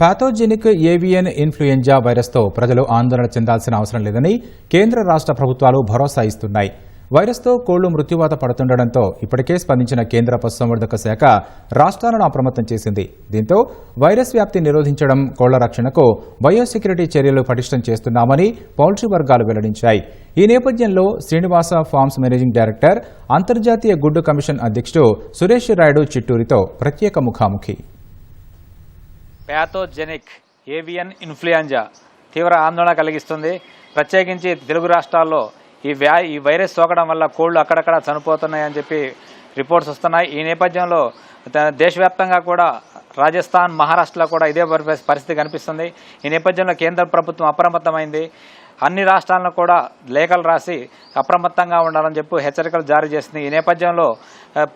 Pathogenic avian influenza వైరస్తో ప్రజలు ఆందోళన చెందాల్సిన అవసరం లేదని కేంద్ర రాష్ట్ర ప్రభుత్వాలు భరోసా ఇస్తున్నాయి. వైరస్తో కోళ్ళు మృత్యువాత పడుతుండటంతో ఇప్పటికే స్పందించిన కేంద్ర పశుసంవర్ధక శాఖ రాష్ట్రాలను అప్రమత్తం చేసింది. దీంతో వైరస్ వ్యాప్తి నిరోధించడం కోళ్ళ రక్షణకు బయోసెక్యూరిటీ చర్యలు పటిష్టం చేస్తున్నామని పౌల్ట్రీ వర్గాలు వెల్లడించాయి. ఈ నేపథ్యంలో శ్రీనివాస ఫార్మ్స్ మేనేజింగ్ డైరెక్టర్ అంతర్జాతీయ గుడ్డు కమిషన్ అధ్యక్షుడు సురేష్ రాయుడు చిట్టూరితో ప్రత్యేక ముఖాముఖి. ప్యాథోజెనిక్ ఏవియన్ ఇన్ఫ్లుయెంజా తీవ్ర ఆందోళన కలిగిస్తుంది. ప్రత్యేకించి తెలుగు రాష్ట్రాల్లో ఈ వ్యా ఈ వైరస్ సోకడం వల్ల కోళ్ళు అక్కడక్కడ చనిపోతున్నాయని చెప్పి రిపోర్ట్స్ వస్తున్నాయి. ఈ నేపథ్యంలో దేశవ్యాప్తంగా కూడా రాజస్థాన్ మహారాష్ట్రలో కూడా ఇదే పరిస్థితి కనిపిస్తుంది. ఈ నేపథ్యంలో కేంద్ర ప్రభుత్వం అప్రమత్తమైంది. అన్ని రాష్ట్రాలను కూడా లేఖలు రాసి అప్రమత్తంగా ఉండాలని చెప్పి హెచ్చరికలు జారీ చేసింది. ఈ నేపథ్యంలో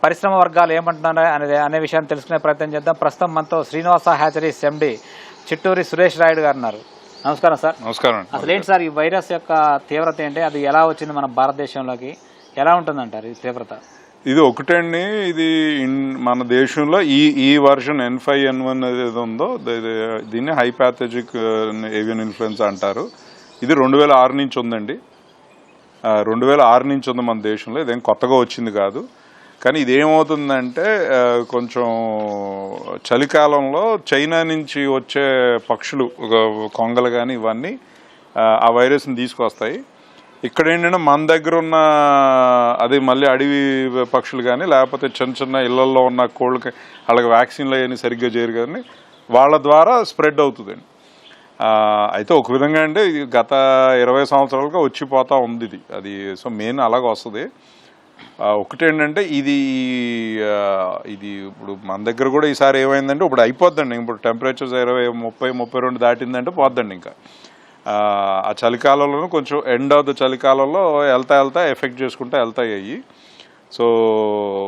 పరిశ్రమ వర్గాలు ఏమంటున్నారో అనే అనే విషయాన్ని తెలుసుకునే ప్రయత్నం చేద్దాం. ప్రస్తుతం మనతో శ్రీనివాస హ్యాచరీస్ ఎండి చిట్టూరి సురేష్ రాయుడు గారు ఉన్నారు. నమస్కారం సార్. నమస్కారం. అసలు ఏంటి సార్ ఈ వైరస్ యొక్క తీవ్రత ఏంటి? అది ఎలా వచ్చింది మన భారతదేశంలోకి? ఎలా ఉంటుందంటారు ఈ తీవ్రత? ఇది ఒకటండి. ఇది మన దేశంలో ఈ ఈ version N five N one ఏది ఉందో దీన్ని హైపాథజిక్ ఏవియన్ ఇన్ఫ్లుయెన్స్ అంటారు. ఇది రెండు వేల ఆరు నుంచి ఉందండి. రెండు వేల ఆరు నుంచి ఉంది మన దేశంలో. ఇదేం కొత్తగా వచ్చింది కాదు. కానీ ఇదేమవుతుందంటే కొంచెం చలికాలంలో చైనా నుంచి వచ్చే పక్షులు ఒక కొంగలు కానీ ఇవన్నీ ఆ, వైరస్ని తీసుకొస్తాయి. ఇక్కడ ఏంటంటే మన దగ్గర ఉన్న అది మళ్ళీ అడవి పక్షులు కానీ లేకపోతే చిన్న చిన్న ఇళ్ళల్లో ఉన్న కోళ్ళకి వాళ్ళకి వ్యాక్సిన్లు అవన్నీ సరిగ్గా చేయరు కానీ వాళ్ళ ద్వారా స్ప్రెడ్ అవుతుందండి. అయితే ఒక విధంగా అంటే ఇది గత ఇరవై సంవత్సరాలుగా వచ్చిపోతూ ఉంది ఇది. అది సో మెయిన్ అలాగ వస్తుంది. ఒకటేంటంటే ఇది ఇది ఇప్పుడు మన దగ్గర కూడా ఈసారి ఏమైందంటే ఇప్పుడు అయిపోద్దండి. ఇప్పుడు టెంపరేచర్స్ ఇరవై ముప్పై ముప్పై రెండు దాటిందంటే పోద్దండి ఇంకా. ఆ, చలికాలంలోనూ కొంచెం ఎండ్ ఆఫ్ ద చలికాలంలో వెళ్తా వెళ్తా ఎఫెక్ట్ చేసుకుంటా వెళ్తాయి అయ్యి సో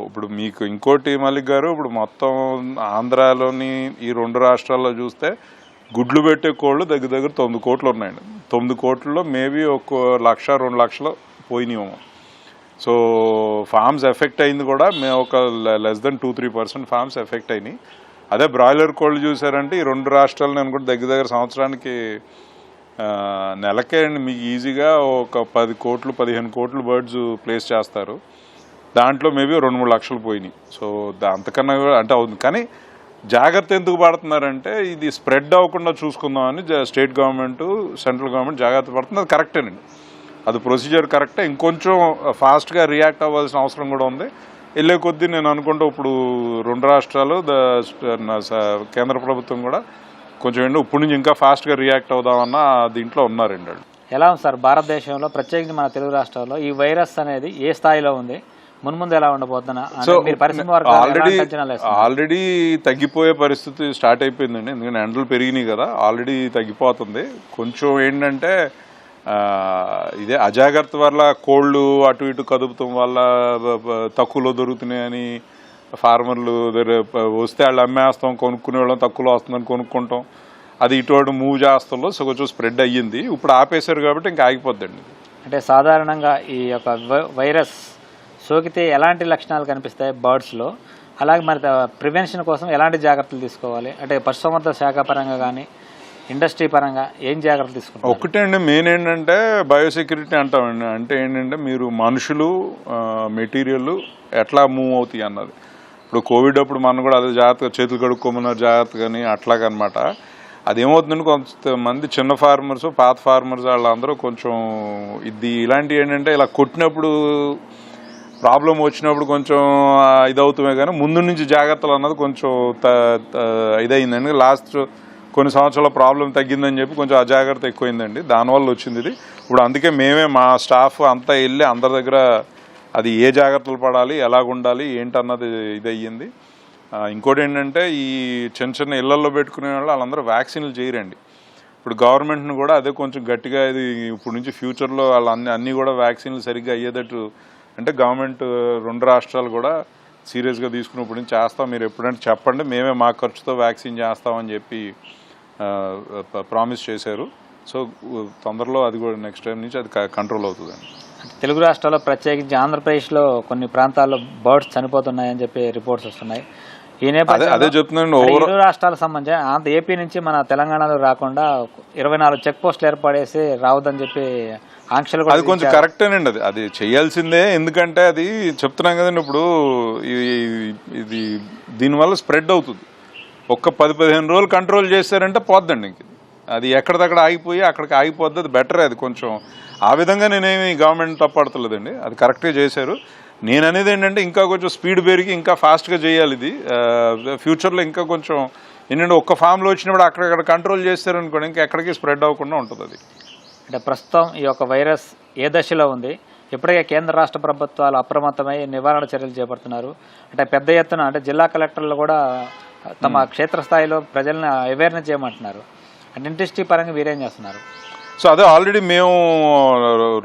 ఇప్పుడు మీకు ఇంకోటి మలిక్ గారు ఇప్పుడు మొత్తం ఆంధ్రాలోని ఈ రెండు రాష్ట్రాల్లో చూస్తే గుడ్లు పెట్టే కోళ్ళు దగ్గర దగ్గర తొమ్మిది కోట్లు ఉన్నాయండి. తొమ్మిది కోట్లలో మేబీ ఒక లక్ష రెండు లక్షలు పోయినాయేమో. సో ఫార్మ్స్ ఎఫెక్ట్ అయింది కూడా. మేము ఒక less than two three percent farms effect అయినాయి. అదే బ్రాయిలర్ కోళ్ళు చూసారంటే ఈ రెండు రాష్ట్రాలు నేను కూడా దగ్గర దగ్గర సంవత్సరానికి నెలకే అండి మీకు ఈజీగా ఒక పది కోట్లు పదిహేను కోట్లు బర్డ్స్ ప్లేస్ చేస్తారు. దాంట్లో మేబీ రెండు మూడు లక్షలు పోయినాయి. సో అంతకన్నా కూడా అంటే అవుతుంది కానీ జాగ్రత్త ఎందుకు పడుతున్నారంటే ఇది స్ప్రెడ్ అవ్వకుండా చూసుకుందామని స్టేట్ గవర్నమెంట్ సెంట్రల్ గవర్నమెంట్ జాగ్రత్త పడుతుంది అది కరెక్టేనండి అది ప్రొసీజర్ కరెక్టే. ఇంకొంచెం ఫాస్ట్గా రియాక్ట్ అవ్వాల్సిన అవసరం కూడా ఉంది. వెళ్ళే కొద్దీ నేను అనుకుంటా ఇప్పుడు రెండు రాష్ట్రాలు ద స- కేంద్ర ప్రభుత్వం కూడా కొంచెం ఏంటో ఇప్పుడు నుంచి ఇంకా ఫాస్ట్గా రియాక్ట్ అవుదామన్న దీంట్లో ఉన్నారండి వాళ్ళు. ఎలా ఉంది సార్? భారతదేశంలో ప్రత్యేకించి మన తెలుగు రాష్ట్రాల్లో ఈ వైరస్ అనేది ఏ స్థాయిలో ఉంది? మున్ముందు ఎలా ఉండబోతున్నా ఆల్రెడీ? ఆల్రెడీ తగ్గిపోయే పరిస్థితి స్టార్ట్ అయిపోయిందండి. ఎందుకంటే ఎండలు పెరిగినాయి కదా ఆల్రెడీ తగ్గిపోతుంది. కొంచెం ఏంటంటే ఇదే అజాగ్రత్త వల్ల కోళ్ళు అటు ఇటు కదుపుతాం వల్ల తక్కువలో దొరుకుతున్నాయని ఫార్మర్లు వస్తే వాళ్ళు అమ్మేస్తాం కొనుక్కునే వాళ్ళం తక్కువలో వస్తుందని కొనుక్కుంటాం. అది ఇటు అటు మూవ్ చేస్తాలో సో కొంచెం స్ప్రెడ్ అయ్యింది. ఇప్పుడు ఆపేశారు కాబట్టి ఇంకా ఆగిపోద్దండి. అంటే సాధారణంగా ఈ యొక్క వైరస్ సోకితే ఎలాంటి లక్షణాలు కనిపిస్తాయి బర్డ్స్లో అలాగే మరి ప్రివెన్షన్ కోసం ఎలాంటి జాగ్రత్తలు తీసుకోవాలి? అంటే పశుసంవర్ధ శాఖ పరంగా కానీ ఇండస్ట్రీ పరంగా ఏం జాగ్రత్తలు తీసుకుంటారు? ఒకటే అండి మెయిన్ ఏంటంటే బయోసెక్యూరిటీ అంటామండి అంటే ఏంటంటే మీరు మనుషులు మెటీరియల్ ఎట్లా మూవ్ అవుతాయి అన్నది. ఇప్పుడు కోవిడ్ అప్పుడు మనం కూడా అదే జాగ్రత్తగా చేతులు కడుక్కోమన్నారు జాగ్రత్తగాని అట్లాగనమాట. అదేమవుతుందంటే కొంతమంది చిన్న ఫార్మర్స్ పాత ఫార్మర్స్ వాళ్ళందరూ కొంచెం ఇది ఇలాంటివి ఏంటంటే ఇలా కొట్టినప్పుడు ప్రాబ్లం వచ్చినప్పుడు కొంచెం ఇదవుతామే కానీ ముందు నుంచి జాగ్రత్తలు అన్నది కొంచెం త- ఇదయిందండి. లాస్ట్ కొన్ని సంవత్సరాల ప్రాబ్లం తగ్గిందని చెప్పి కొంచెం అజాగ్రత్త ఎక్కువైందండి. దానివల్ల వచ్చింది ఇది. ఇప్పుడు అందుకే మేమే మా స్టాఫ్ అంతా వెళ్ళి అందరి దగ్గర అది ఏ జాగ్రత్తలు పడాలి ఎలాగ ఉండాలి ఏంటన్నది ఇది అయ్యింది ఇంకోటి ఏంటంటే ఈ చిన్న చిన్న ఇళ్ళల్లో పెట్టుకునే వాళ్ళు వాళ్ళందరూ వ్యాక్సిన్లు చేయరండి. ఇప్పుడు గవర్నమెంట్ని కూడా అదే కొంచెం గట్టిగా ఇది ఇప్పుడు నుంచి ఫ్యూచర్లో వాళ్ళు అన్ని అన్నీ కూడా వ్యాక్సిన్లు సరిగ్గా అయ్యేటట్టు అంటే గవర్నమెంట్ రెండు రాష్ట్రాలు కూడా సీరియస్గా తీసుకున్నప్పుడు నుంచి చేస్తాం. మీరు ఎప్పుడంటే చెప్పండి. మేమే మా ఖర్చుతో వ్యాక్సిన్ చేస్తామని చెప్పి ప్రామిస్ చేశారు. సో తొందరలో అది కూడా నెక్స్ట్ టైం నుంచి అది కంట్రోల్ అవుతుందండి. తెలుగు రాష్ట్రాల్లో ప్రత్యేకించి ఆంధ్రప్రదేశ్లో కొన్ని ప్రాంతాల్లో బర్డ్స్ చనిపోతున్నాయని చెప్పి రిపోర్ట్స్ వస్తున్నాయి. ఈ నేపథ్యంలో చెప్తున్నాను రాష్ట్రాలకు సంబంధించి ఆంధ్ర ఏపీ నుంచి మన తెలంగాణలో రాకుండా ఇరవై నాలుగు చెక్ పోస్టులు ఏర్పడేసి రావద్దని చెప్పి ఆంక్షలు అది కొంచెం విధించారు. కరెక్టేనండి అది. అది చేయాల్సిందే ఎందుకంటే అది చెప్తున్నాం కదండి ఇప్పుడు ఈ- ఇది దీనివల్ల స్ప్రెడ్ అవుతుంది. ఒక్క పది పదిహేను రోజులు కంట్రోల్ చేశారంటే పోద్దండి ఇంక. అది ఎక్కడిదక్కడ ఆగిపోయి అక్కడికి ఆగిపోద్ది అది బెటర్ అది కొంచెం. ఆ విధంగా నేనేమి గవర్నమెంట్ తప్పడతలేదండి అది కరెక్ట్గా చేశారు. నేను అనేది ఏంటంటే ఇంకా కొంచెం స్పీడ్ పెరిగి ఇంకా ఫాస్ట్గా చేయాలి ఇది. ఫ్యూచర్లో ఇంకా కొంచెం ఏంటంటే ఒక్క ఫామ్లో వచ్చినప్పుడు అక్కడక్కడ కంట్రోల్ చేశారనుకోండి ఇంకా ఎక్కడికి స్ప్రెడ్ అవ్వకుండా ఉంటుంది అది. అంటే ప్రస్తుతం ఈ యొక్క వైరస్ ఏ దశలో ఉంది? ఇప్పటికే కేంద్ర రాష్ట్ర ప్రభుత్వాలు అప్రమత్తమై నివారణ చర్యలు చేపడుతున్నారు. అంటే పెద్ద ఎత్తున అంటే జిల్లా కలెక్టర్లు కూడా తమ క్షేత్రస్థాయిలో ప్రజల్ని అవేర్నెస్ చేయమంటున్నారు. అంటే ఇండస్ట్రీ పరంగా వీరేం చేస్తున్నారు? సో అదే ఆల్రెడీ మేము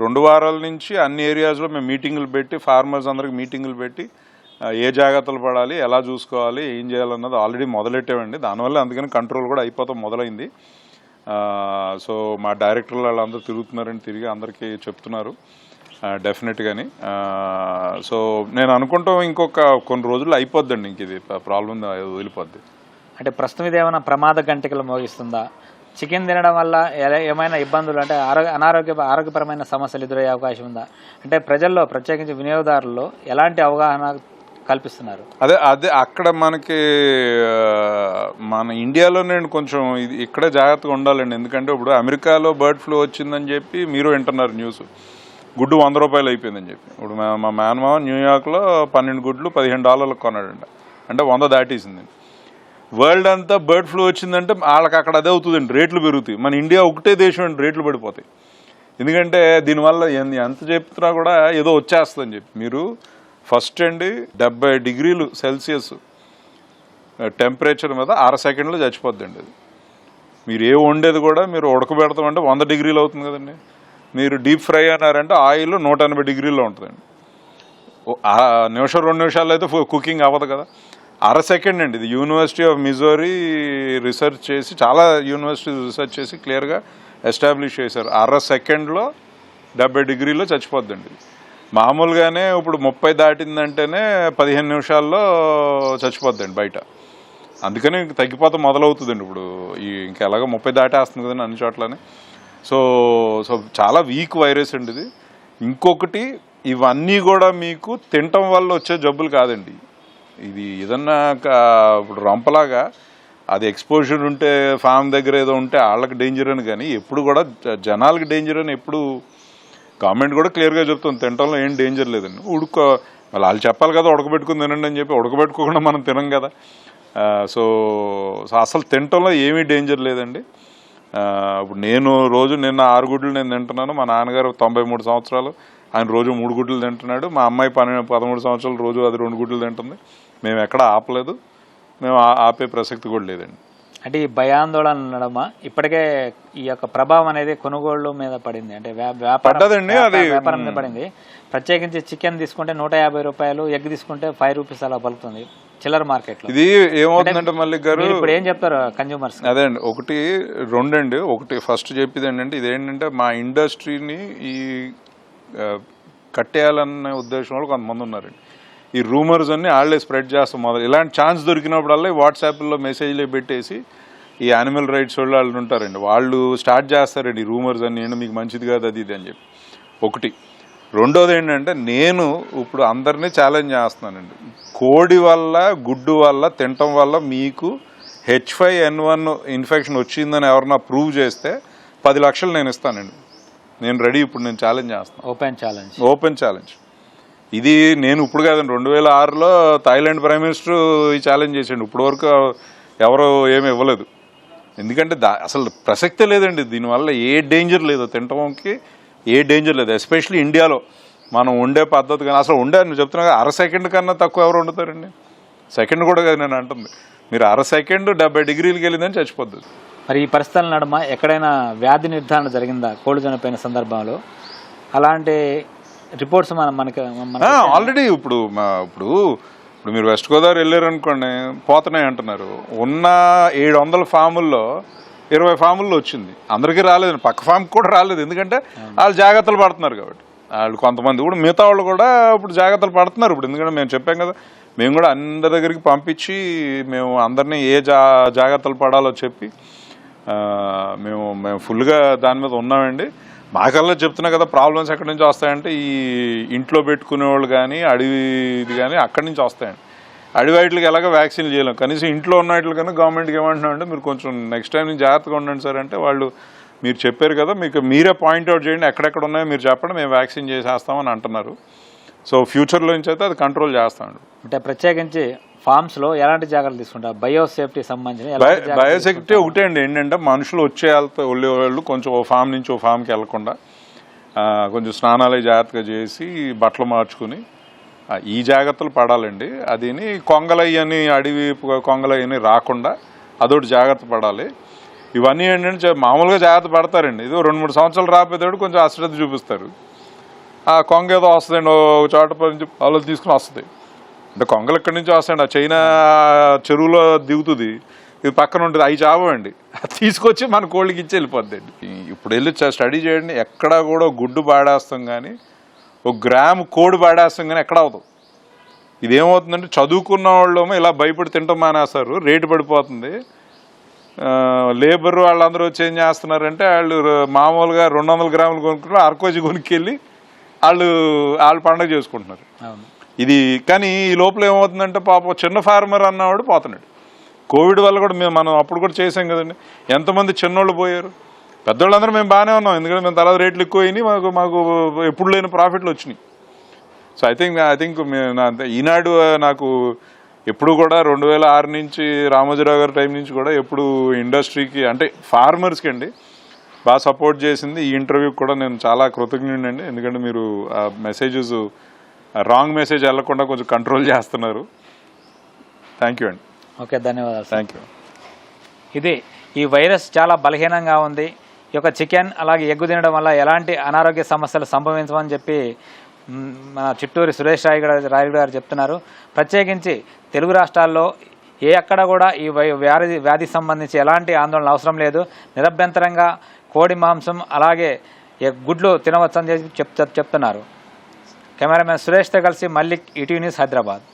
రెండు వారాల నుంచి అన్ని ఏరియాస్లో మేము మీటింగులు పెట్టి ఫార్మర్స్ అందరికి మీటింగులు పెట్టి ఏ జాగ్రత్తలు పడాలి ఎలా చూసుకోవాలి ఏం చేయాలన్నది ఆల్రెడీ మొదలెట్టామండి దానివల్ల అందుకని కంట్రోల్ కూడా అయిపోతాం మొదలైంది. సో మా డైరెక్టర్లు వాళ్ళందరూ తిరుగుతున్నారని తిరిగి అందరికీ చెప్తున్నారు. డెఫినెట్గాని సో నేను అనుకుంటాం ఇంకొక కొన్ని రోజుల్లో అయిపోద్దండి ఇంక ఇది. ప్రాబ్లం వదిలిపోద్ది. అంటే ప్రస్తుతం ఇది ఏమైనా ప్రమాద గంటికలు మోగిస్తుందా? చికెన్ తినడం వల్ల ఏమైనా ఇబ్బందులు? అంటే ఆరోగ్య అనారోగ్య ఆరోగ్యపరమైన సమస్యలు ఎదురయ్యే అవకాశం ఉందా? అంటే ప్రజల్లో ప్రత్యేకించి వినియోగదారుల్లో ఎలాంటి అవగాహన కల్పిస్తున్నారు. అదే అదే అక్కడ మనకి మన ఇండియాలో నేను కొంచెం ఇది ఇక్కడే జాగ్రత్తగా ఉండాలండి. ఎందుకంటే ఇప్పుడు అమెరికాలో బర్డ్ ఫ్లూ వచ్చిందని చెప్పి మీరు వింటున్నారు న్యూస్. గుడ్డు వంద రూపాయలు అయిపోయిందని చెప్పి. ఇప్పుడు మా మా మేనమామ న్యూయార్క్లో పన్నెండు గుడ్లు పదిహేను డాలర్లకు కొన్నాడంట. అంటే వంద దాటేసింది. వరల్డ్ అంతా బర్డ్ ఫ్లూ వచ్చిందంటే వాళ్ళకి అక్కడ అదే అవుతుందండి. రేట్లు పెరుగుతాయి. మన ఇండియా ఒకటే దేశం అండి రేట్లు పడిపోతాయి. ఎందుకంటే దీనివల్ల ఎంత చెప్తున్నా కూడా ఏదో వచ్చేస్తుందని చెప్పి. మీరు ఫస్ట్ అండి డెబ్బై డిగ్రీలు సెల్సియస్ టెంపరేచర్ మీద అర సెకండ్లో చచ్చిపోద్దండి అది. మీరు ఏ వండేది కూడా మీరు ఉడకబెడతామంటే వంద డిగ్రీలు అవుతుంది కదండి. మీరు డీప్ ఫ్రై అన్నారంటే ఆయిల్ నూట ఎనభై డిగ్రీల్లో ఉంటుందండి. నిమిషం రెండు నిమిషాల్లో అయితే కుకింగ్ అవ్వదు కదా. అర సెకండ్ అండి ఇది. యూనివర్సిటీ ఆఫ్ మిజోరీ రీసెర్చ్ చేసి చాలా యూనివర్సిటీ రీసెర్చ్ చేసి క్లియర్గా ఎస్టాబ్లిష్ చేశారు. అర సెకండ్లో డెబ్బై డిగ్రీలో చచ్చిపోద్దండి. ఇది మామూలుగానే ఇప్పుడు ముప్పై దాటిందంటేనే పదిహేను నిమిషాల్లో చచ్చిపోద్దండి బయట. అందుకని ఇంక తగ్గిపోతే మొదలవుతుందండి ఇప్పుడు ఈ ఇంకా ఎలాగో ముప్పై దాటేస్తుంది కదండి అన్ని చోట్లనే. సో సో చాలా వీక్ వైరస్ అండి ఇది. ఇంకొకటి ఇవన్నీ కూడా మీకు తినటం వల్ల వచ్చే జబ్బులు కాదండి. ఇది ఏదన్నా ఇప్పుడు రంపలాగా అది ఎక్స్పోజర్ ఉంటే ఫామ్ దగ్గర ఏదో ఉంటే వాళ్ళకి డేంజర్ అని కానీ ఎప్పుడు కూడా జనాలకి డేంజర్ అని ఎప్పుడు గవర్నమెంట్ కూడా క్లియర్గా చెప్తుంది. తినటంలో ఏం డేంజర్ లేదండి ఉడుకో వాళ్ళు వాళ్ళు చెప్పాలి కదా ఉడకబెట్టుకుని తినండి అని చెప్పి ఉడకబెట్టుకోకుండా మనం తినం కదా. సో సో అసలు తినటంలో ఏమీ డేంజర్ లేదండి. ఇప్పుడు నేను రోజు నిన్న ఆరు గుడ్లు నేను తింటున్నాను. మా నాన్నగారు తొంభై మూడు సంవత్సరాలు. ఆయన రోజు మూడు గుడ్లు తింటున్నాడు. మా అమ్మాయి పన్నెండు పదమూడు సంవత్సరాలు రోజు అది రెండు గుడ్లు తింటుంది. మేము ఎక్కడ ఆపలేదు. మేము ఆ- ఆపే ప్రసక్తి కూడా లేదండి. అంటే ఈ భయాందోళన నడమ ఇప్పటికే ఈ యొక్క ప్రభావం అనేది కొనుగోళ్ళ మీద పడింది. అంటే వ్యా- వ్యాపారం పడ్డదండి, వ్యాపారం- అది- వ్యాపారం మీద పడింది. ప్రత్యేకించి చికెన్ తీసుకుంటే నూట యాభై రూపాయలు ఎగ్ తీసుకుంటే ఫైవ్ రూపీస్ అలా పలుకుతుంది. చిల్లర మార్కెట్ ఇది ఏమవుతుందంటే మళ్ళీ గారు? ఇప్పుడు ఏం చెప్తారు కన్జ్యూమర్స్ అదే అండి ఒకటి రెండండి ఒకటి ఫస్ట్ చెప్పేది ఏంటంటే ఇదేంటంటే మా ఇండస్ట్రీని ఈ కట్టేయాలనే ఉద్దేశం వాళ్ళు కొంతమంది ఉన్నారండి. ఈ రూమర్స్ అన్ని వాళ్ళే స్ప్రెడ్ చేస్తాం మొదలు. ఇలాంటి ఛాన్స్ దొరికినప్పుడల్లా వాట్సాప్లో మెసేజ్లు పెట్టేసి ఈ యానిమల్ రైట్స్ వాళ్ళు వాళ్ళు ఉంటారండి. వాళ్ళు స్టార్ట్ చేస్తారండి ఈ రూమర్స్ అన్ని ఏంటి మీకు మంచిది కాదు అది ఇది అని చెప్పి. ఒకటి. రెండోది ఏంటంటే నేను ఇప్పుడు అందరినీ ఛాలెంజ్ చేస్తున్నానండి. కోడి వల్ల గుడ్డు వల్ల తినటం వల్ల మీకు H five N one infection వచ్చిందని ఎవరన్నా ప్రూవ్ చేస్తే పది లక్షలు నేను ఇస్తానండి. నేను రెడీ ఇప్పుడు నేను ఛాలెంజ్ చేస్తాను ఓపెన్ ఛాలెంజ్. Open challenge. ఇది నేను ఇప్పుడు కాదండి రెండు వేల ఆరులో థాయిలాండ్ ప్రైమ్ మినిస్టర్ ఈ ఛాలెంజ్ చేసిండు. ఇప్పుడు వరకు ఎవరు ఏమి ఇవ్వలేదు. ఎందుకంటే దా అసలు ప్రసక్తే లేదండి. దీనివల్ల ఏ డేంజర్ లేదు. తినటంకి ఏ డేంజర్ లేదు. ఎస్పెషల్లీ ఇండియాలో మనం ఉండే పద్ధతి కానీ అసలు ఉండే నేను చెప్తున్నా అర సెకండ్ కన్నా తక్కువ ఎవరు వండుతారండి? సెకండ్ కూడా కాదు నేను అంటుంది. మీరు అర సెకండ్ డెబ్బై డిగ్రీలకి వెళ్ళిందని చచ్చిపోద్ది. మరి ఈ పరిస్థితుల నడుమ ఎక్కడైనా వ్యాధి నిర్ధారణ జరిగిందా? కోళ్ళు చనిపోయిన సందర్భంలో. అలాంటి రిపోర్ట్స్ మన మనకి మన ఆల్రెడీ ఇప్పుడు మా ఇప్పుడు ఇప్పుడు మీరు వెస్ట్ గోదావరి వెళ్ళారు అనుకోండి పోతున్నాయి అంటున్నారు. ఉన్న ఏడు వందల ఫాముల్లో ఇరవై ఫాముల్లో వచ్చింది. అందరికీ రాలేదు పక్క ఫామ్ కూడా రాలేదు. ఎందుకంటే వాళ్ళు జాగ్రత్తలు పడుతున్నారు కాబట్టి. వాళ్ళు కొంతమంది కూడా మిగతా వాళ్ళు కూడా ఇప్పుడు జాగ్రత్తలు పడుతున్నారు. ఇప్పుడు ఎందుకంటే మేము చెప్పాం కదా మేము కూడా అందరి దగ్గరికి పంపించి మేము అందరినీ ఏ జా జాగ్రత్తలు పడాలో చెప్పి మేము మేము ఫుల్గా దాని మీద ఉన్నామండి. మాకల్లా చెప్తున్నా కదా ప్రాబ్లమ్స్ ఎక్కడి నుంచి వస్తాయంటే ఈ ఇంట్లో పెట్టుకునే వాళ్ళు కానీ అడవిది కానీ అక్కడి నుంచి వస్తాయండి. అడవి వాటికి ఎలాగ వ్యాక్సిన్ చేయలేం. కనీసం ఇంట్లో ఉన్న వాటికి కన్నా గవర్నమెంట్కి ఏమంటున్నామంటే మీరు కొంచెం నెక్స్ట్ టైం నుంచి జాగ్రత్తగా ఉండండి సార్ అంటే వాళ్ళు మీరు చెప్పారు కదా మీకు మీరే పాయింట్అవుట్ చేయండి ఎక్కడెక్కడ ఉన్నాయో మీరు చెప్పండి మేము వ్యాక్సిన్ చేసేస్తామని అంటున్నారు. సో ఫ్యూచర్లో నుంచి అయితే అది కంట్రోల్ చేస్తామండి. అంటే ప్రత్యేకించి ఫార్మ్స్లో ఎలాంటి జాగ్రత్తలు తీసుకుంటారు? బయో సేఫ్టీ సంబంధించిన ఎలాంటి బయో జాగ్రత్తలు బయోసెక్యూరిటీ ఒకటే అండి. ఏంటంటే మనుషులు వచ్చే వెళ్తే వెళ్ళే వాళ్ళు కొంచెం ఓ ఫామ్ నుంచి ఓ ఫామ్కి వెళ్ళకుండా కొంచెం స్నానాలు జాగ్రత్తగా చేసి బట్టలు మార్చుకుని ఈ జాగ్రత్తలు పడాలండి. అదిని కొంగలయ్యని అడవి కొంగలయ్యని రాకుండా అదొకటి జాగ్రత్త పడాలి. ఇవన్నీ ఏంటంటే మామూలుగా జాగ్రత్త పడతారండి. ఇది రెండు మూడు సంవత్సరాలు రాకపోతే కొంచెం అశ్రద్ధ చూపిస్తారు. ఆ కొంగ ఏదో వస్తుందండి ఒక చోట నుంచి వాళ్ళు తీసుకుని వస్తుంది. అంటే కొంగలు ఎక్కడి నుంచి వస్తాయండి. ఆ చైనా చెరువులో దిగుతుంది. ఇది పక్కన ఉంటుంది. అవి చావండి. అది తీసుకొచ్చి మన కోళ్ళకి ఇచ్చి వెళ్ళిపోద్దండి ఇప్పుడు వెళ్ళి స్టడీ చేయండి. ఎక్కడా కూడా గుడ్డు పాడేస్తాం కానీ ఒక గ్రామ్ కోడి పాడేస్తాం కానీ ఎక్కడ అవుతుంది ఇదేమవుతుందంటే చదువుకున్న వాళ్ళేమో ఇలా భయపడి తింటాం మానేస్తారు. రేటు పడిపోతుంది. ఆ, లేబర్ వాళ్ళందరూ వచ్చి ఏం చేస్తున్నారంటే వాళ్ళు మామూలుగా రెండు వందల గ్రాములు కొనుక్కుంటారు అరకోజి కొనుక్కెళ్ళి వాళ్ళు వాళ్ళు పండగ చేసుకుంటున్నారు. అవును. ఇది కానీ ఈ లోపల ఏమవుతుందంటే పాపం చిన్న ఫార్మర్ అన్నవాడు పోతున్నాడు. కోవిడ్ వల్ల కూడా మేము మనం అప్పుడు కూడా చేసాం కదండి. ఎంతమంది చిన్నోళ్ళు పోయారు? పెద్దోళ్ళందరూ మేము బాగానే ఉన్నాం. ఎందుకంటే మేము తర్వాత రేట్లు ఎక్కువ అయినాయి మాకు మాకు ఎప్పుడు లేని ప్రాఫిట్లు వచ్చినాయి. So I think I think ఈనాడు నాకు ఎప్పుడు కూడా రెండు వేల ఆరు నుంచి రామోజీరావు గారి టైం నుంచి కూడా ఎప్పుడు ఇండస్ట్రీకి అంటే ఫార్మర్స్కి అండి బాగా సపోర్ట్ చేసింది. ఈ ఇంటర్వ్యూకి కూడా నేను చాలా కృతజ్ఞుడండి ఎందుకంటే మీరు ఆ మెసేజెస్ రాంగ్ మెసేజ్ వెళ్ళకుండా కొంచెం కంట్రోల్ చేస్తున్నారు. థ్యాంక్ యూ అండి. ఓకే ధన్యవాదాలు. థ్యాంక్ యూ ఇది ఈ వైరస్ చాలా బలహీనంగా ఉంది. ఈ యొక్క చికెన్ అలాగే ఎగ్గు తినడం వల్ల ఎలాంటి అనారోగ్య సమస్యలు సంభవించవని చెప్పి మన చిట్టూరి సురేష్ రాయ్ గారు రాయ్ గారు చెప్తున్నారు. ప్రత్యేకించి తెలుగు రాష్ట్రాల్లో ఏ అక్కడ కూడా ఈ వ్యాధి వ్యాధికి సంబంధించి ఎలాంటి ఆందోళన అవసరం లేదు. నిరభ్యంతరంగా కోడి మాంసం అలాగే గుడ్లు తినవచ్చని చెప్పి చెప్ చెప్తున్నారు. కెమెరామెన్ సురేష్తో కలిసి మల్లిక్ ఈటీవీ న్యూస్ హైదరాబాద్